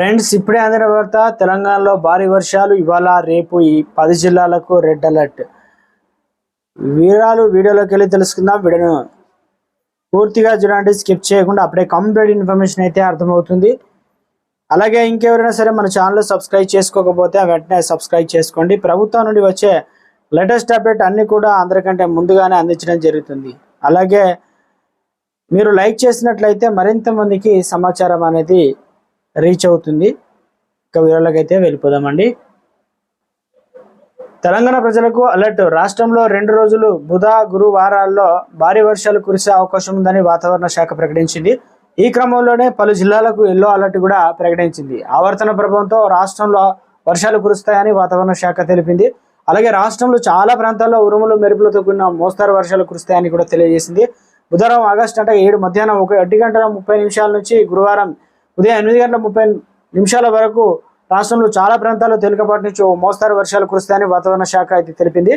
Friends ఇప్పుడే అందిన వార్త తెలంగాణలో భారీ వర్షాలు. ఇవాళ రేపు ఈ పది జిల్లాలకు రెడ్ అలర్ట్. వీరాలు వీడియోలోకి వెళ్ళి తెలుసుకుందాం. వీడియోను పూర్తిగా చూడండి స్కిప్ చేయకుండా అప్పుడే కంప్లీట్ ఇన్ఫర్మేషన్ అయితే అర్థమవుతుంది. అలాగే ఇంకెవరైనా సరే మన ఛానల్ సబ్స్క్రైబ్ చేసుకోకపోతే వెంటనే సబ్స్క్రైబ్ చేసుకోండి. ప్రభుత్వం నుండి వచ్చే లేటెస్ట్ అప్డేట్ అన్ని కూడా అందరికంటే ముందుగానే అందించడం జరుగుతుంది. అలాగే మీరు లైక్ చేసినట్లయితే మరింత మందికి సమాచారం అనేది రీచ్ అవుతుంది. ఇక వివరాలకు వెళ్ళిపోదామండి. తెలంగాణ ప్రజలకు అలర్ట్. రాష్ట్రంలో రెండు రోజులు బుధ గురువారాల్లో భారీ వర్షాలు కురిసే అవకాశం ఉందని వాతావరణ శాఖ ప్రకటించింది. ఈ క్రమంలోనే పలు జిల్లాలకు ఎల్లో అలర్ట్ కూడా ప్రకటించింది. ఆవర్తన ప్రభావంతో రాష్ట్రంలో వర్షాలు కురుస్తాయని వాతావరణ శాఖ తెలిపింది. అలాగే రాష్ట్రంలో చాలా ప్రాంతాల్లో ఉరుములు మెరుపులతో కూడిన మోస్తారు వర్షాలు కురుస్తాయని కూడా తెలియజేసింది. బుధవారం ఆగస్టు అంటే ఏడు మధ్యాహ్నం ఒక ఒకటి గంటల ముప్పై నిమిషాల నుంచి గురువారం ఉదయం ఎనిమిది గంటల ముప్పై నిమిషాల వరకు రాష్ట్రంలో చాలా ప్రాంతాల్లో తేలికపాటి నుంచి ఓ మోస్తారు వర్షాలు కురుస్తాయని వాతావరణ శాఖ అయితే తెలిపింది.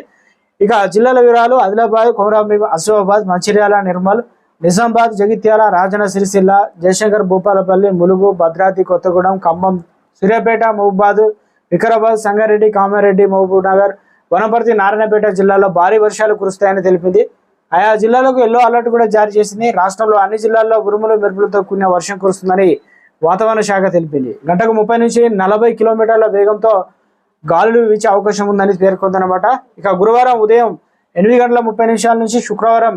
ఇక జిల్లాల వివరాలు ఆదిలాబాద్ కొమరాబీ ఆసిఫాబాద్ మంచిర్యాల నిర్మల్ నిజామాబాద్ జగిత్యాల రాజన్న సిరిసిల్ల జయశంకర్ భూపాలపల్లి ములుగు భద్రాద్రి కొత్తగూడెం ఖమ్మం సూర్యాపేట మహబూబాద్ వికారాబాద్ సంగారెడ్డి కామారెడ్డి మహబూబ్ నగర్ వనపర్తి నారాయణపేట జిల్లాలో భారీ వర్షాలు కురుస్తాయని తెలిపింది. ఆయా జిల్లాలకు ఎల్లో అలర్ట్ కూడా జారీ చేసింది. రాష్ట్రంలో అన్ని జిల్లాల్లో ఉరుములు మెరుపులతో కూడిన వర్షం కురుస్తుందని వాతావరణ శాఖ తెలిపింది. గంటకు ముప్పై నుంచి నలభై కిలోమీటర్ల వేగంతో గాలులు వీచే అవకాశం ఉందని పేర్కొందనమాట ఇక గురువారం ఉదయం ఎనిమిది గంటల ముప్పై నిమిషాల నుంచి శుక్రవారం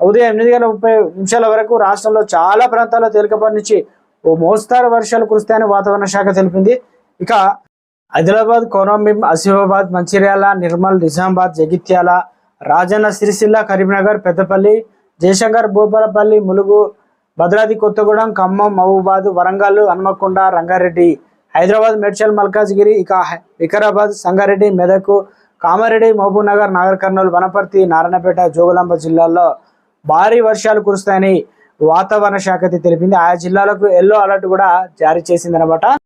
ఉదయం ఎనిమిది గంటల ముప్పై నిమిషాల వరకు రాష్ట్రంలో చాలా ప్రాంతాల్లో తేలికపాటి నుంచి ఓ మోస్తారు వర్షాలు కురుస్తాయని వాతావరణ శాఖ తెలిపింది. ఇక ఆదిలాబాద్ కొరంభీం ఆసిఫాబాద్ మంచిర్యాల నిర్మల్ నిజామాబాద్ జగిత్యాల రాజన్న సిరిసిల్ల కరీంనగర్ పెద్దపల్లి జయశంకర్ భూపాలపల్లి ములుగు భద్రాద్రి కొత్తగూడెం ఖమ్మం మహబూబాద్ వరంగల్ హన్మకొండ రంగారెడ్డి హైదరాబాద్ మేడ్చల్ మల్కాజ్గిరి ఇక వికారాబాద్ సంగారెడ్డి మెదక్ కామారెడ్డి మహబూబ్నగర్ నాగర్ కర్నూలు వనపర్తి నారాయణపేట జోగులాంబ జిల్లాల్లో భారీ వర్షాలు కురుస్తాయని వాతావరణ శాఖ తెలిపింది. ఆయా జిల్లాలకు ఎల్లో అలర్ట్ కూడా జారీ చేసిందనమాట.